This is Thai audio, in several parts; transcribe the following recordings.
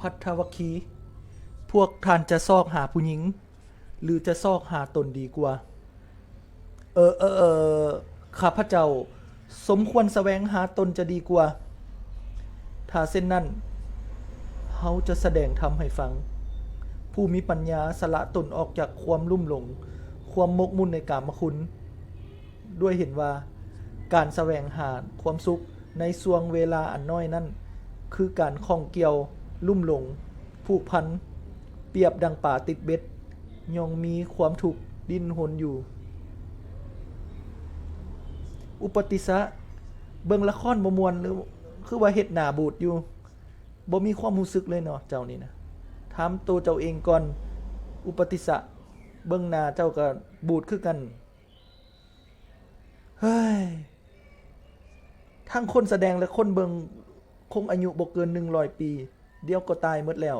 พัทธวคี พวกท่านจะซอกหาผู้หญิง หรือจะซอกหาตนดีกว่า เออเออเออข้าพเจ้า สมควรแสวงหาตนจะดีกว่า ถ้าเส้นนั้นเฮาจะแสดงทำให้ฟัง ผู้มีปัญญาสละตนออกจากความลุ่มหลง ความมกมุ่นในกามคุณ ด้วยเห็นว่าการแสวงหาความสุขในสวงเวลาอันน้อยนั้น คือการข้องเกี่ยว ลุ่มหลง ผูกพัน เปรียบดังป่าติดเบ็ดยองมีความถูกดิ้นหนอยู่ อุปติสะเบิ่งละครบ่มวนหรือคือว่าเฮ็ดหน้าบูดอยู่บ่มีความรู้สึกเลยเนาะเจ้านี่นะถามตัวเจ้าเองก่อนอุปติสะเบิ่งหน้าเจ้าก็บูดคือกันเฮ้ยทั้งคนแสดงและคนเบิงคงอายุบ่เกิน100ปี เดี๋ยวก็ตายหมดแล้ว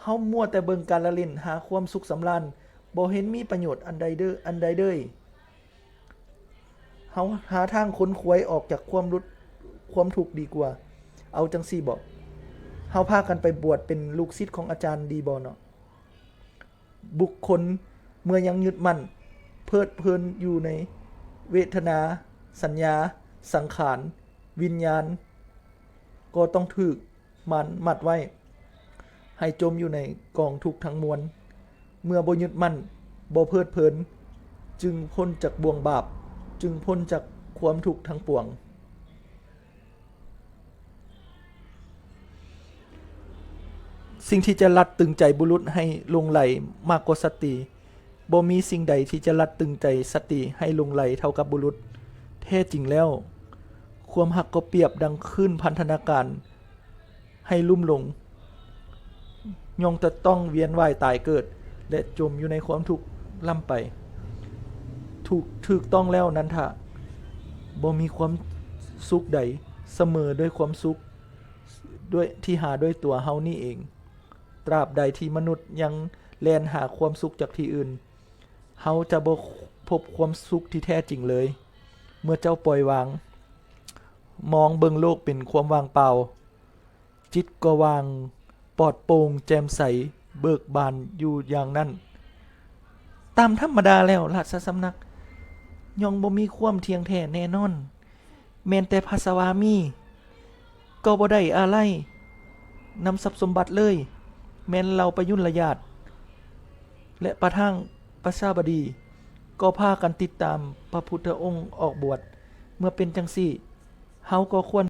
เฮามัวแต่เบิงการละเล่นหาความสุขสำราญบ่เห็นมีประโยชน์อันใดเด้ออันใดเด้ยเฮาหาทางค้นควยออกจากความรุดความทุกดีกว่า เอาจังซี่บ่เฮาพากันไปบวชเป็นลูกศิษย์ของอาจารย์ดีบ่เนาะบุคคลเมื่อยังยึดมั่น เพลิดเพลินอยู่ในเวทนา สัญญา สังขาร วิญญาณ ก็ต้องถูก มันมัดไว้ ให้จมอยู่ในกองทุกข์ทั้งมวล เมื่อบ่ยึดมั่นบ่เพลิดเพลิน จึงพ้นจากบ่วงบาป จึงพ้นจากความทุกข์ทั้งปวง สิ่งที่จะรัดตึงใจบุรุษให้ลงไหลมากกว่าสติบ่มีสิ่งใดที่จะรัดตึงใจสติให้ลงไหลเท่ากับบุรุษ แท้จริงแล้ว ความหักก็เปรียบดังขึ้นพันธนาการ ให้ลุ่มหลงย่อมจะต้องเวียนว่ายตายเกิด และจมอยู่ในความทุกข์ล่ำไป ถูกถูกต้องแล้วนั้นทะบ่มีความสุขใดเสมอด้วยความสุขด้วยที่หาด้วยตัวเฮานี่เอง ตราบใดที่มนุษย์ยังแลนหาความสุขจากที่อื่น เฮาจะบ่พบความสุขที่แท้จริงเลย เมื่อเจ้าปล่อยวาง มองเบิงโลกเป็นความว่างเปล่า จิตก็วางปลอดโปร่งแจ่มใสเบิกบานอยู่อย่างนั้น ตามธรรมดาแล้วราชสำนักยองบ่มีความเทียงแท้แน่นอน แม้นแต่ภาสวามี ก็บ่ได้อะไรนำทรัพย์สมบัติเลย แม้นเราประยุนระยาตและประทั่งประชาบดี ก็พากันติดตามพระพุทธองค์ออกบวชเมื่อเป็นจังซี่เฮาก็ควร